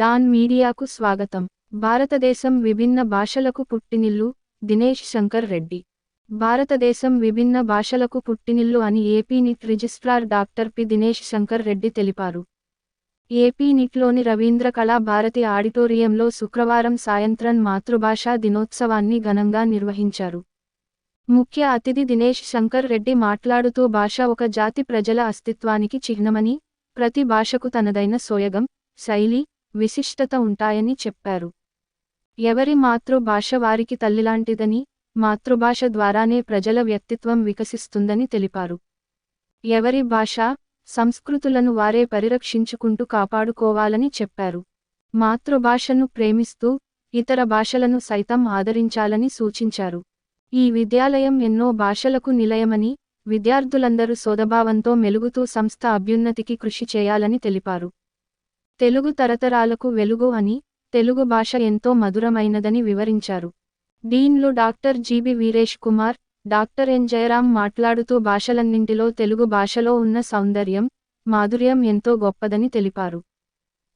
Don మీడియాకు స్వాగతం. భారతదేశం విభిన్న భాషలకు పుట్టినిల్లు దినేష్ శంకర్ రెడ్డి. భారతదేశం విభిన్న భాషలకు పుట్టినిల్లు అని AP NIT registrar doctor P Dinesh Shankar Reddy తెలిపారు. ఏపీ నిట్లోని రవీంద్ర కళా భారతి ఆడిటోరియంలో శుక్రవారం సాయంత్రం మాతృభాషా దినోత్సవాన్ని ఘనంగా నిర్వహించారు. ముఖ్య అతిథి దినేష్ శంకర్ రెడ్డి మాట్లాడుతూ భాష ఒక జాతి ప్రజల అస్తిత్వానికి చిహ్నమని ప్రతి భాషకు తనదైన సోయగం శైలి విశిష్టత ఉంటాయని చెప్పారు. ఎవరి మాతృభాష వారికి తల్లిలాంటిదని మాతృభాష ద్వారానే ప్రజల వ్యక్తిత్వం వికసిస్తుందని తెలిపారు. ఎవరి భాష సంస్కృతులను వారే పరిరక్షించుకుంటూ కాపాడుకోవాలని చెప్పారు. మాతృభాషను ప్రేమిస్తూ ఇతర భాషలను సైతం ఆదరించాలని సూచించారు. ఈ విద్యాలయం ఎన్నో భాషలకు నిలయమని విద్యార్థులందరూ సోదభావంతో మెలుగుతూ సంస్థ అభ్యున్నతికి కృషి చేయాలని తెలిపారు. తెలుగు తరతరాలకు వెలుగు అని తెలుగు భాష ఎంతో మధురమైనదని వివరించారు. డీన్లు doctor GB Veeresh Kumar doctor N Jayaram మాట్లాడుతూ భాషలన్నింటిలో తెలుగు భాషలో ఉన్న సౌందర్యం మాధుర్యం ఎంతో గొప్పదని తెలిపారు.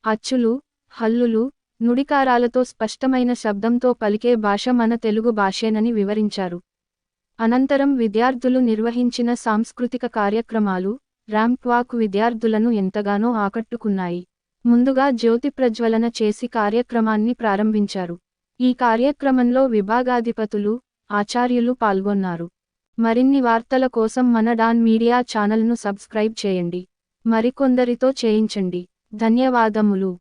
అచ్చులు హల్లులు నుడికారాలతో స్పష్టమైన శబ్దంతో పలికే భాష మన తెలుగు భాషేనని వివరించారు. అనంతరం విద్యార్థులు నిర్వహించిన సాంస్కృతిక కార్యక్రమాలు ర్యాంప్ వాక్ విద్యార్థులను ఎంతగానో ఆకట్టుకున్నాయి. ముందుగా జ్యోతి ప్రజ్వలన చేసి కార్యక్రమాన్ని ప్రారంభించారు. ఈ కార్యక్రమంలో విభాగాధిపతులు ఆచార్యులు పాల్గొన్నారు. మరిన్ని వార్తల కోసం మన డాన్ మీడియా ఛానల్ను సబ్స్క్రైబ్ చేయండి. మరికొందరితో చేయించండి. ధన్యవాదములు.